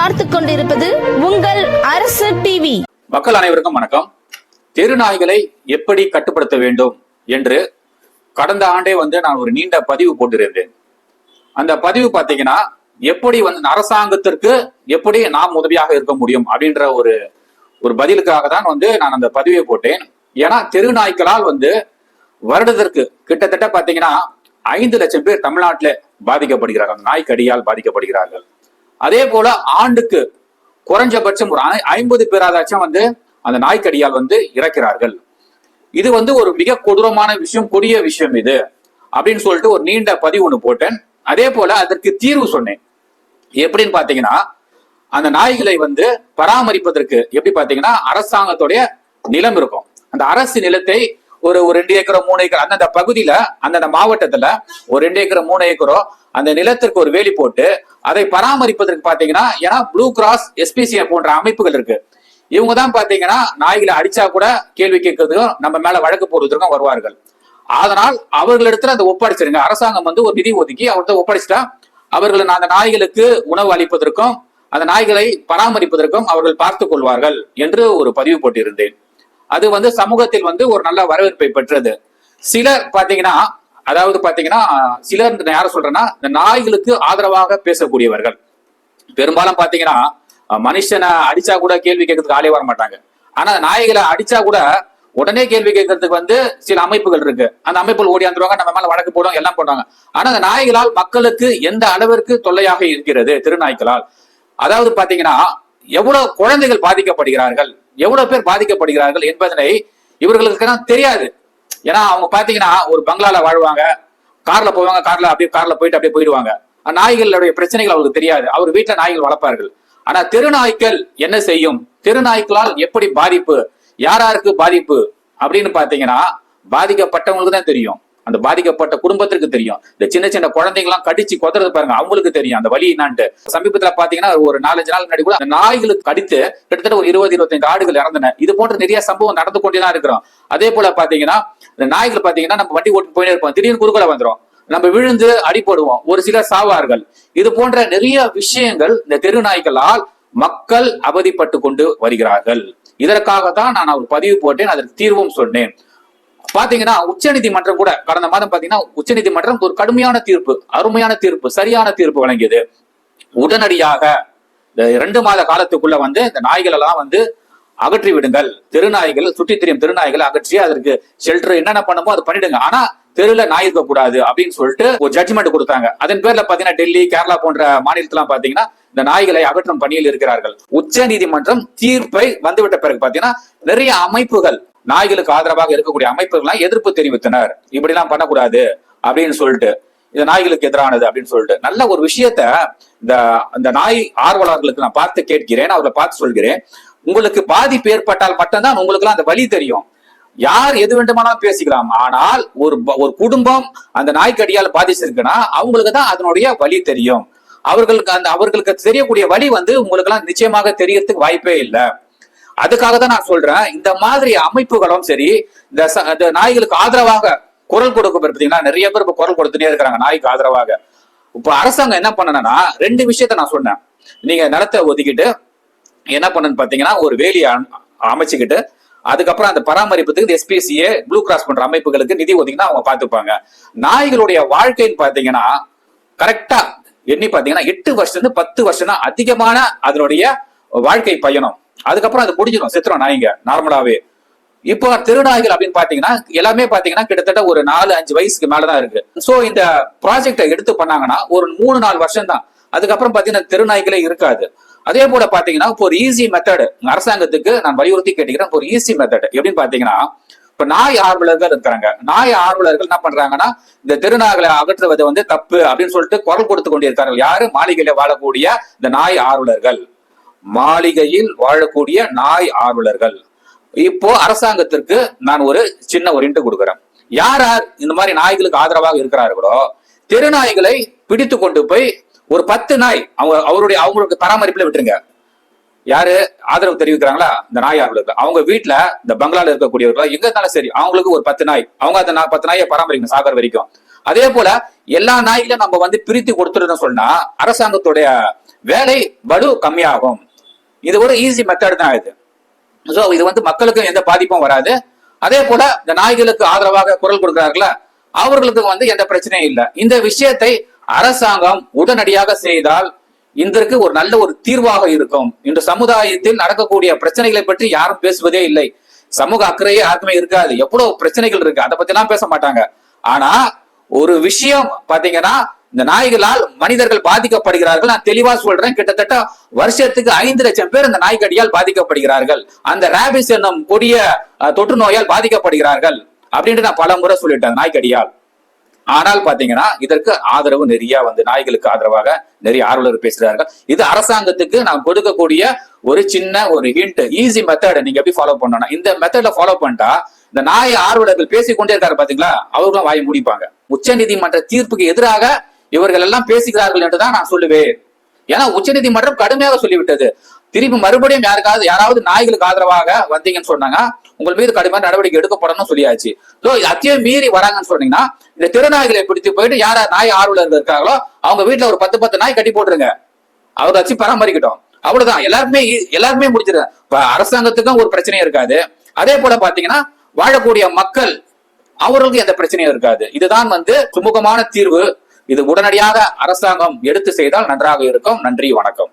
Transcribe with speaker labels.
Speaker 1: பார்த்து கொண்டிருப்பது உங்கள் அரசு டிவி
Speaker 2: மக்கள் அனைவருக்கும் வணக்கம். தெரு நாய்களை எப்படி கட்டுப்படுத்த வேண்டும் என்று கடந்த ஆண்டே வந்து நான் ஒரு நீண்ட பதிவு போட்டிருந்தேன். அந்த பதிவு பார்த்தீங்கன்னா எப்படி வந்து அரசாங்கத்திற்கு எப்படி நாம் உதவியாக இருக்க முடியும் அப்படின்ற ஒரு ஒரு பதிலுக்காக தான் வந்து நான் அந்த பதிவை போட்டேன். ஏன்னா தெரு நாய்க்களால் வந்து வருடத்திற்கு கிட்டத்தட்ட பார்த்தீங்கன்னா ஐந்து லட்சம் பேர் தமிழ்நாட்டில் பாதிக்கப்படுகிறார்கள் நாய்க்கடியால் பாதிக்கப்படுகிறார்கள். அதே போல ஆண்டுக்கு குறைஞ்சபட்சம் ஒரு ஐம்பது பேராதாச்சும் வந்து அந்த நாய்க்கடியால் வந்து இறக்கிறார்கள். இது வந்து ஒரு மிக கொடூரமான விஷயம் கொடிய விஷயம் இது அப்படின்னு சொல்லிட்டு ஒரு நீண்ட பதிவு ஒன்று போட்டேன். அதே போல அதற்கு தீர்வு சொன்னேன். எப்படின்னு பாத்தீங்கன்னா அந்த நாய்களை வந்து பராமரிப்பதற்கு எப்படி பாத்தீங்கன்னா அரசாங்கத்துடைய நிலம் இருக்கும். அந்த அரசு நிலத்தை ஒரு ஒரு ரெண்டு ஏக்கரோ மூணு ஏக்கர் அந்தந்த பகுதியில அந்தந்த மாவட்டத்துல ஒரு ரெண்டு ஏக்கரோ மூணு ஏக்கரோ அந்த நிலத்திற்கு ஒரு வேலி போட்டு அதை பராமரிப்பதற்கு பாத்தீங்கன்னா ஏன்னா ப்ளூ கிராஸ் எஸ்பிசிஏ போன்ற அமைப்புகள் இருக்கு. இவங்க தான் பாத்தீங்கன்னா நாய்களை அடிச்சா கூட கேள்வி கேட்கறதுக்கும் நம்ம மேல வழக்கு போடுவதற்கும் வருவார்கள். அதனால் அவர்களிடத்துல அதை ஒப்படைச்சிருங்க. அரசாங்கம் வந்து ஒரு நிதி ஒதுக்கி அவர்கிட்ட ஒப்படைச்சிட்டா அவர்கள் அந்த நாய்களுக்கு உணவு அளிப்பதற்கும் அந்த நாய்களை பராமரிப்பதற்கும் அவர்கள் பார்த்துக் கொள்வார்கள் என்று ஒரு பதிவு போட்டிருந்தேன். அது வந்து சமூகத்தில் வந்து ஒரு நல்ல வரவேற்பை பெற்றது. சிலர் பாத்தீங்கன்னா அதாவது பாத்தீங்கன்னா சிலர் நான் யார சொல்றேன்னா இந்த நாய்களுக்கு ஆதரவாக பேசக்கூடியவர்கள். பெரும்பாலும் பாத்தீங்கன்னா மனுஷனை அடிச்சா கூட கேள்வி கேட்கறதுக்கு ஆளே வர மாட்டாங்க. ஆனா நாய்களை அடிச்சா கூட உடனே கேள்வி கேட்கறதுக்கு வந்து சில அமைப்புகள் இருக்கு. அந்த அமைப்புகள் ஓடியாந்துருவாங்க நம்ம மேல வழக்கு போடுவாங்க எல்லாம் போடுவாங்க. ஆனா அந்த நாய்களால் மக்களுக்கு எந்த அளவிற்கு தொல்லையாக இருக்கிறது திருநாய்களால் அதாவது பாத்தீங்கன்னா எவ்வளவு குழந்தைகள் பாதிக்கப்படுகிறார்கள் எவ்வளவு பேர் பாதிக்கப்படுகிறார்கள் என்பதனை இவர்களுக்கு தெரியாது. ஏன்னா அவங்க பாத்தீங்கன்னா ஒரு பங்களால வாழ்வாங்க. கார்ல போவாங்க கார்ல அப்படியே கார்ல போயிட்டு அப்படியே போயிடுவாங்க. நாய்களுடைய பிரச்சனைகள் அவருக்கு தெரியாது. அவர் வீட்டுல நாய்கள் வளர்ப்பார்கள். ஆனா தெருநாய்க்கள் என்ன செய்யும்? தெருநாய்க்களால் எப்படி பாதிப்பு? யார் யாருக்கு பாதிப்பு? அப்படின்னு பாத்தீங்கன்னா பாதிக்கப்பட்டவங்களுக்கு தான் தெரியும். அந்த பாதிக்கப்பட்ட குடும்பத்திற்கு தெரியும். இந்த சின்ன சின்ன குழந்தைங்களாம் கடிச்சு கொத்துறது பாருங்க அவங்களுக்கு தெரியும். அந்த வழி என்னான்ட்டு. சமீபத்துல பாத்தீங்கன்னா ஒரு நாலஞ்சு நாள் முன்னாடி கூட அந்த நாய்களுக்கு கடித்து கிட்டத்தட்ட ஒரு இருபது இருபத்தஞ்சு ஆடுகள் இறந்தன. இது போன்ற நிறைய சம்பவம் நடந்து கொண்டே தான் இருக்கிறோம். அதே போல பாத்தீங்கன்னா இந்த நாய்கள் பாத்தீங்கன்னா நம்ம வண்டி ஓட்டு போயிட்டே இருப்போம். திடீர்னு குறுக்கல வந்துரும். நம்ம விழுந்து அடிபடுவோம் ஒரு சிலர் சாவார்கள். இது போன்ற நிறைய விஷயங்கள் இந்த தெரு நாய்களால் மக்கள் அவதிப்பட்டு கொண்டு வருகிறார்கள். இதற்காகத்தான் நான் ஒரு பதிவு போட்டேன். அதற்கு தீர்வும் சொன்னேன். பாத்தீங்கன்னா உச்சநீதிமன்றம் கூட கடந்த மாதம் பாத்தீங்கன்னா உச்சநீதிமன்றம் ஒரு கடுமையான தீர்ப்பு அருமையான தீர்ப்பு சரியான தீர்ப்பு வழங்கியது. உடனடியாக இந்த இரண்டு மாத காலத்துக்குள்ள வந்து இந்த நாய்கள் எல்லாம் வந்து அகற்றி விடுங்கள். திருநாய்கள் சுற்றி திரியும் திருநாய்களை அகற்றி அதற்கு ஷெல்டர் என்னென்ன பண்ணுமோ அதை பண்ணிடுங்க. ஆனா தெருல நாய் இருக்க கூடாது அப்படின்னு சொல்லிட்டு ஒரு ஜட்ஜ்மெண்ட் கொடுத்தாங்க. அதன் பேர்ல பாத்தீங்கன்னா டெல்லி கேரளா போன்ற மாநிலத்திலாம் பாத்தீங்கன்னா இந்த நாய்களை அகற்றும் பணியில் இருக்கிறார்கள். உச்ச நீதிமன்றம் தீர்ப்பை வந்துவிட்ட பிறகு பாத்தீங்கன்னா நிறைய அமைப்புகள் நாய்களுக்கு ஆதரவாக இருக்கக்கூடிய அமைப்புகள்லாம் எதிர்ப்பு தெரிவித்தனர். இப்படிலாம் பண்ணக்கூடாது அப்படின்னு சொல்லிட்டு இது நாய்களுக்கு எதிரானது அப்படின்னு சொல்லிட்டு. நல்ல ஒரு விஷயத்த இந்த இந்த நாய் ஆர்வலர்களுக்கு நான் பார்த்து கேட்கிறேன் அவரை பார்த்து சொல்கிறேன். உங்களுக்கு பாதிப்பு ஏற்பட்டால் மட்டும்தான் உங்களுக்கு அந்த வழி தெரியும். யார் எது வேண்டுமானாலும் பேசிக்கலாம். ஆனால் ஒரு ஒரு குடும்பம் அந்த நாய்க்கடியால் பாதிச்சிருக்குன்னா அவங்களுக்கு தான் அதனுடைய வழி தெரியும். அவர்களுக்கு அந்த அவர்களுக்கு தெரியக்கூடிய வழி வந்து உங்களுக்கு எல்லாம் நிச்சயமாக தெரியறதுக்கு வாய்ப்பே இல்லை. அதுக்காக தான் நான் சொல்றேன். இந்த மாதிரி அமைப்புகளும் சரி இந்த ச- இந்த நாய்களுக்கு ஆதரவாக குரல் கொடுக்க பார்த்தீங்கன்னா நிறைய பேர் இப்ப குரல் கொடுத்துட்டே இருக்கிறாங்க நாய்க்கு ஆதரவாக. இப்ப அரசாங்கம் என்ன பண்ணனா ரெண்டு விஷயத்த நான் சொன்னேன். நீங்க நிலத்தை ஒதுக்கிட்டு என்ன பண்ணுன்னு பாத்தீங்கன்னா ஒரு வேலியை அமைச்சுக்கிட்டு அதுக்கப்புறம் அந்த பராமரிப்புக்கு எஸ்பிசிஏ ப்ளூ கிராஸ் பண்ற அமைப்புகளுக்கு நிதி ஒதுக்கினா அவங்க பார்த்துப்பாங்க. நாய்களுடைய வாழ்க்கைன்னு பாத்தீங்கன்னா கரெக்டா எண்ணி பாத்தீங்கன்னா எட்டு வருஷத்துல இருந்து பத்து வருஷம் தான் அதிகமான அதனுடைய வாழ்க்கை பயணம். அதுக்கப்புறம் அது முடிஞ்சிடும். செத்துரும் நாய்ங்க நார்மலாவே. இப்போ திருநாய்கள் அப்படின்னு பாத்தீங்கன்னா எல்லாமே பாத்தீங்கன்னா கிட்டத்தட்ட ஒரு நாலு அஞ்சு வயசுக்கு மேலதான் இருக்கு. சோ இந்த ப்ராஜெக்டை எடுத்து பண்ணாங்கன்னா ஒரு மூணு நாலு வருஷம் தான் அதுக்கப்புறம் பாத்தீங்கன்னா திருநாய்களே இருக்காது. அதே போல பாத்தீங்கன்னா இப்போ ஒரு ஈஸி மெத்தடு அரசாங்கத்துக்கு நான் வலியுறுத்தி கேட்டுக்கிறேன் இப்போ ஒரு ஈஸி மெத்தட் எப்படின்னு பாத்தீங்கன்னா இப்ப நாய் ஆர்வலர்கள் இருக்கிறாங்க நாய் ஆர்வலர்கள் என்ன பண்றாங்கன்னா இந்த திருநாய்களை அகற்றுவது வந்து தப்பு அப்படின்னு சொல்லிட்டு குரல் கொடுத்து கொண்டிருக்கார்கள் யாரு? மாளிகையில வாழக்கூடிய இந்த நாய் ஆர்வலர்கள். மாளிகையில் வாழக்கூடிய நாய் ஆர்வலர்கள் இப்போ அரசாங்கத்திற்கு நான் ஒரு சின்ன ஒரு இன்ட்டு கொடுக்குறேன். யார் யார் இந்த மாதிரி நாய்களுக்கு ஆதரவாக இருக்கிறார்களோ தெருநாய்களை பிடித்து கொண்டு போய் ஒரு பத்து நாய் அவங்க அவருடைய அவங்களுக்கு பராமரிப்புல விட்டுருங்க. யாரு ஆதரவு தெரிவிக்கிறாங்களா? இந்த நாய் ஆர்வலர்கள் அவங்க வீட்டுல இந்த பங்களால இருக்கக்கூடியவர்கள் எங்க இருந்தாலும் சரி அவங்களுக்கு ஒரு பத்து நாய். அவங்க அந்த நா- பத்து நாயை பராமரிக்கணும் சாகர் வரைக்கும். அதே போல எல்லா நாய்களையும் நம்ம வந்து பிரித்து கொடுத்துருந்தோம் சொன்னா அரசாங்கத்துடைய வேலை படு கம்மியாகும். இது ஒரு ஈஸி மெத்தட் தான் இது. ஸோ இது வந்து மக்களுக்கு எந்த பாதிப்பும் வராது. அதே போல இந்த நாய்களுக்கு ஆதரவாக குரல் கொடுக்கிறார்கள? அவர்களுக்கு வந்து எந்த பிரச்சனையும் இல்லை. இந்த விஷயத்தை அரசாங்கம் உடனடியாக செய்தால் இதற்கு ஒரு நல்ல ஒரு தீர்வாக இருக்கும். இன்று சமுதாயத்தில் நடக்கக்கூடிய பிரச்சனைகளை பற்றி யாரும் பேசுவதே இல்லை. சமூக அக்கறையே யாருக்குமே இருக்காது. எவ்வளவு பிரச்சனைகள் இருக்கு அதை பத்தி எல்லாம் பேச மாட்டாங்க. ஆனா ஒரு விஷயம் பாத்தீங்கன்னா இந்த நாய்களால் மனிதர்கள் பாதிக்கப்படுகிறார்கள். நான் தெளிவா சொல்றேன். கிட்டத்தட்ட வருஷத்துக்கு ஐந்து லட்சம் பேர் இந்த நாய்க்கடியால் பாதிக்கப்படுகிறார்கள். அந்த ரேபிஸ் என்னும் கொடிய தொற்று நோயால் பாதிக்கப்படுகிறார்கள். அப்படின்ட்டு நான் பல முறை சொல்லிட்டேன் நாய்க்கடியால் ஆனால் பாத்தீங்கன்னா இதற்கு ஆதரவு நிறைய வந்து நாய்களுக்கு ஆதரவாக நிறைய ஆர்வலர் பேசுகிறார்கள். இது அரசாங்கத்துக்கு நான் கொடுக்கக்கூடிய ஒரு சின்ன ஒரு ஹிண்ட் ஈஸி மெத்தட் நீங்க எப்படி ஃபாலோ பண்ணணும் இந்த மெத்தட்ல ஃபாலோ பண்ணிட்டா இந்த நாய் ஆர்வலர்கள் பேசிக்கொண்டே இருக்காரு பாத்தீங்களா? அவர்களும் வாய் முடிப்பாங்க. உச்ச நீதிமன்ற தீர்ப்புக்கு எதிராக இவர்கள் எல்லாம் பேசுகிறார்கள் என்றுதான் நான் சொல்லுவேன். ஏன்னா உச்சநீதிமன்றம் கடுமையாக சொல்லிவிட்டது. திருப்பி மறுபடியும் யாருக்காவது யாராவது நாய்களுக்கு ஆதரவாக வந்தீங்கன்னு சொன்னாங்க உங்கள் மீது கடுமையான நடவடிக்கை எடுக்கப்படணும் சொல்லியாச்சு. ஸோ அத்தையும் மீறி வராங்கன்னு சொன்னீங்கன்னா இந்த திருநாய்களை பிடித்து போயிட்டு யாரா நாய் ஆர்வலர்கள் இருக்காங்களோ அவங்க வீட்டுல ஒரு பத்து பத்து நாய் கட்டி போட்டுருங்க. அவர் வச்சு பராமரிக்கட்டும். அவ்வளவுதான். எல்லாருமே எல்லாருமே முடிச்சிருங்க இப்ப அரசாங்கத்துக்கும் ஒரு பிரச்சனையும் இருக்காது. அதே போல பாத்தீங்கன்னா வாழக்கூடிய மக்கள் அவர்களுக்கு எந்த பிரச்சனையும் இருக்காது. இதுதான் வந்து சுமூகமான தீர்வு. இது உடனடியாக அரசாங்கம் எடுத்து செய்தால் நன்றாக இருக்கும். நன்றி வணக்கம்.